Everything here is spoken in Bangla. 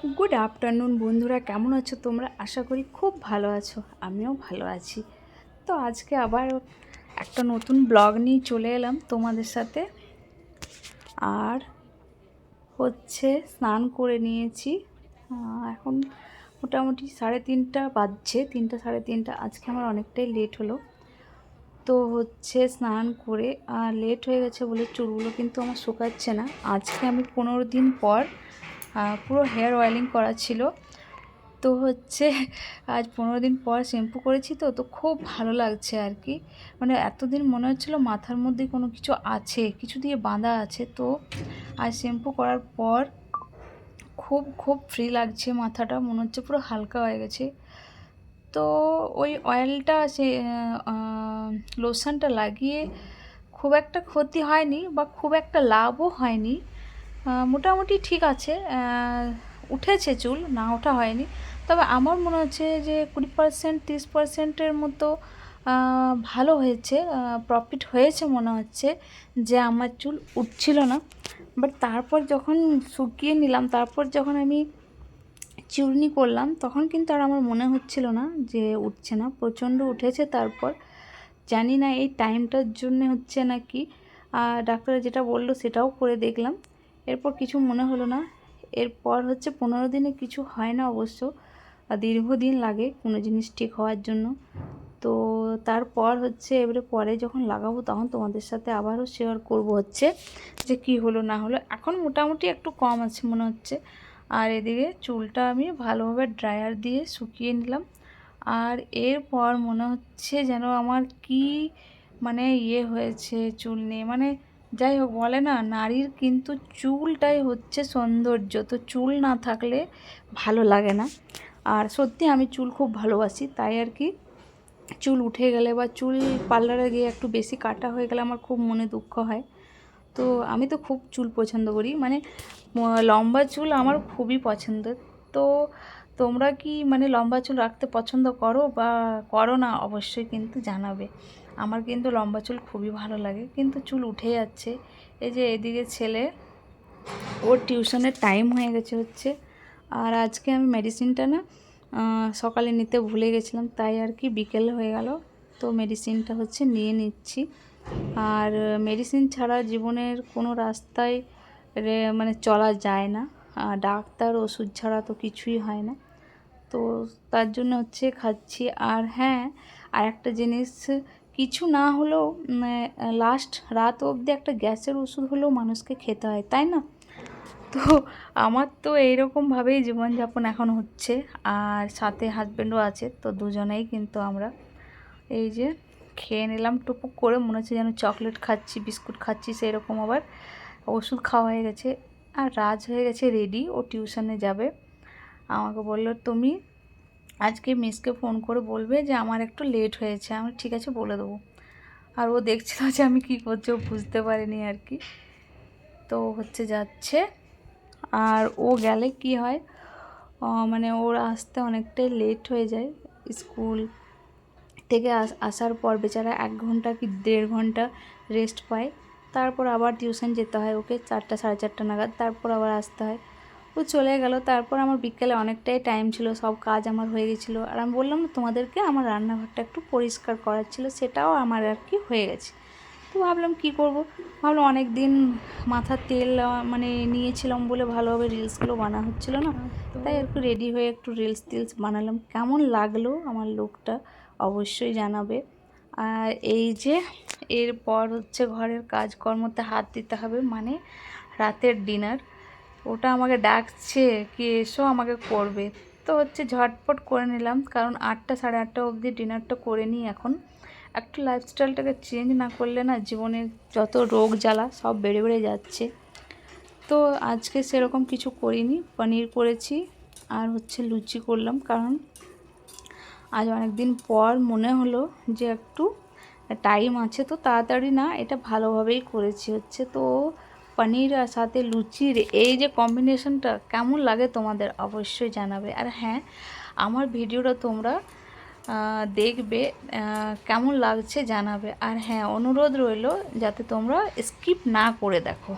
গুড আফটারনুন বন্ধুরা। কেমন আছো তোমরা? আশা করি খুব ভালো আছো। আমিও ভালো আছি। তো আজকে আবার একটা নতুন ব্লগ নিয়ে চলে এলাম তোমাদের সাথে। আর হচ্ছে স্নান করে নিয়েছি। এখন মোটামুটি সাড়ে তিনটা বাজছে। তিনটা, সাড়ে তিনটা। আজকে আমার অনেকটাই লেট হলো। তো হচ্ছে স্নান করে আর লেট হয়ে গেছে বলে চুলগুলো কিন্তু আমার শুকাচ্ছে না। আজকে আমি পনেরো দিন পর পুরো হেয়ার অয়েলিং করা ছিল। তো হচ্ছে, আজ পনেরো দিন পর শ্যাম্পু করেছি তো তো খুব ভালো লাগছে আর কি। মানে এতদিন মনে হচ্ছিল মাথার মধ্যে কোনো কিছু আছে, কিছু দিয়ে বাঁধা আছে। তো আজ শ্যাম্পু করার পর খুব খুব ফ্রি লাগছে মাথাটা, মনে হচ্ছে পুরো হালকা হয়ে গেছে। তো ওই অয়েলটা সে লোশনটা লাগিয়ে খুব একটা ক্ষতি হয়নি বা খুব একটা লাভও হয়নি। মোটামুটি ঠিক আছে। উঠেছে চুল, না ওঠা হয়নি। তবে আমার মনে হচ্ছে যে কুড়ি পার্সেন্ট তিরিশ পার্সেন্টের মতো ভালো হয়েছে প্রফিট হয়েছে মনে হচ্ছে যে আমার চুল উঠছিল না। বাট তারপর যখন শুকিয়ে নিলাম, তারপর যখন আমি চূর্ণি করলাম, তখন কিন্তু আর আমার মনে হচ্ছিল না যে উঠছে না। প্রচণ্ড উঠেছে তারপর। জানি না এই টাইমটার জন্য হচ্ছে নাকি। আর ডাক্তার যেটা বলল সেটাও করে দেখলাম। এরপর কিছু মনে হলো না। এরপর হচ্ছে পনেরো দিনে কিছু হয় না অবশ্য। দীর্ঘদিন লাগে কোনো জিনিস ঠিক হওয়ার জন্য। তো তারপর হচ্ছে এবারে পরে যখন লাগাবো তখন তোমাদের সাথে আবারও শেয়ার করব হচ্ছে যে কি হলো না হলো। এখন মোটামুটি একটু কম আছে মনে হচ্ছে। আর এদিকে চুলটা আমি ভালোভাবে ড্রায়ার দিয়ে শুকিয়ে নিলাম। আর এরপর মনে হচ্ছে যেন আমার কি মানে ইয়ে হয়েছে চুল নিয়ে। মানে যাই হোক, বলে না, নারীর কিন্তু চুলটাই হচ্ছে সৌন্দর্য। তো চুল না থাকলে ভালো লাগে না। আর সত্যি আমি চুল খুব ভালোবাসি, তাই আর কি। চুল উঠে গেলে বা চুল পার্লারে গিয়ে একটু বেশি কাটা হয়ে গেলে আমার খুব মনে দুঃখ হয়। তো আমি তো খুব চুল পছন্দ করি। মানে লম্বা চুল আমার খুবই পছন্দ তো তোমরা কি মানে লম্বা চুল রাখতে পছন্দ করো বা করো না, অবশ্যই কিন্তু জানাবে। আমার কিন্তু লম্বা চুল খুবই ভালো লাগে, কিন্তু চুল উঠে যাচ্ছে। এই যে এদিকে ছেলে, ওর টিউশনের টাইম হয়ে গেছে হচ্ছে। আর আজকে আমি মেডিসিনটা না সকালে নিতে ভুলে গেছিলাম, তাই আর কি বিকেল হয়ে গেল। তো মেডিসিনটা হচ্ছে নিয়ে নিচ্ছি। আর মেডিসিন ছাড়া জীবনের কোনো রাস্তায় মানে চলা যায় না। ডাক্তার, ওষুধ ছাড়া তো কিছুই হয় না। তো তার জন্য হচ্ছে খাচ্ছি। আর হ্যাঁ আর একটা জিনিস, কিছু না হলেও লাস্ট রাত অবধি একটা গ্যাসের ওষুধ হলেও মানুষকে খেতে হয়, তাই না? তো আমার তো এইরকমভাবেই জীবনযাপন এখন হচ্ছে। আর সাথে হাজব্যান্ডও আছে, তো দুজনেই কিন্তু আমরা এই যে খেয়ে নিলাম টুপুক করে মনে হচ্ছে যেন চকলেট খাচ্ছি বিস্কুট খাচ্ছি সেই রকম আবার ওষুধ খাওয়া হয়ে গেছে। আর রাজ হয়ে গেছে রেডি ও টিউশনে যাবে। আমাকে বলল, তুমি আজকে মিসকে ফোন করে বলবে যে আমার একটু লেট হয়েছে। আমি ঠিক আছে, বলে দেবো। আর ও দেখছিল যে আমি কী করছি, ও বুঝতে পারিনি আর কি। তো হচ্ছে যাচ্ছে। আর ও গেলে কি হয় মানে ওর আসতে অনেকটাই লেট হয়ে যায় স্কুল থেকে আস- আসার পর বেচারা এক ঘণ্টা কি দেড় ঘণ্টা রেস্ট পায়। তারপর আবার টিউশন যেতে হয় ওকে চারটা সাড়ে চারটা নাগাদ তারপর আবার আসতে হয়। ও চলে গেল তারপর আমার বিকেলে অনেকটাই টাইম ছিল সব কাজ আমার হয়ে গেছিল। আর আমি বললাম না তোমাদেরকে আমার রান্নাঘরটা একটু পরিষ্কার করার ছিল সেটাও আমার আর কি হয়ে গেছে। তো ভাবলাম কি করব? ভাবলাম অনেক দিন মাথার তেল মানে নিয়েছিলাম বলে ভালোভাবে রিলসগুলো বানা হচ্ছিল না। তাই একটু রেডি হয়ে একটু রিলস টিলস বানালাম। কেমন লাগল আমার লুকটা অবশ্যই জানাবে। আর এই যে এরপর হচ্ছে ঘরের কাজকর্মতে হাত দিতে হবে মানে রাতের ডিনার। ওটা আমাকে ডাকছে, কি এসো, আমাকে করবে। তো হচ্ছে ঝটপট করে নিলাম, কারণ আটটা সাড়ে আটটা অবধি ডিনারটা করে নিই এখন। একটু লাইফস্টাইলটাকে চেঞ্জ না করলে না জীবনের যত রোগ জ্বালা সব বেড়ে বেড়ে যাচ্ছে। তো আজকে সেরকম কিছু করিনি, পনির করেছি, আর হচ্ছে লুচি করলাম, কারণ আজ অনেক দিন পর মনে হলো যে একটু টাইম আছে, তো তাড়াতাড়ি না এটা ভালোভাবেই করেছি। হচ্ছে তো পনির আর সাথে লুচির, এই যে কম্বিনেশনটা কেমন লাগে তোমাদের অবশ্যই জানাবে। আর হ্যাঁ আমার ভিডিওটা তোমরা দেখবে কেমন লাগছে জানাবে। আর হ্যাঁ অনুরোধ রইল যাতে তোমরা স্কিপ না করে দেখো।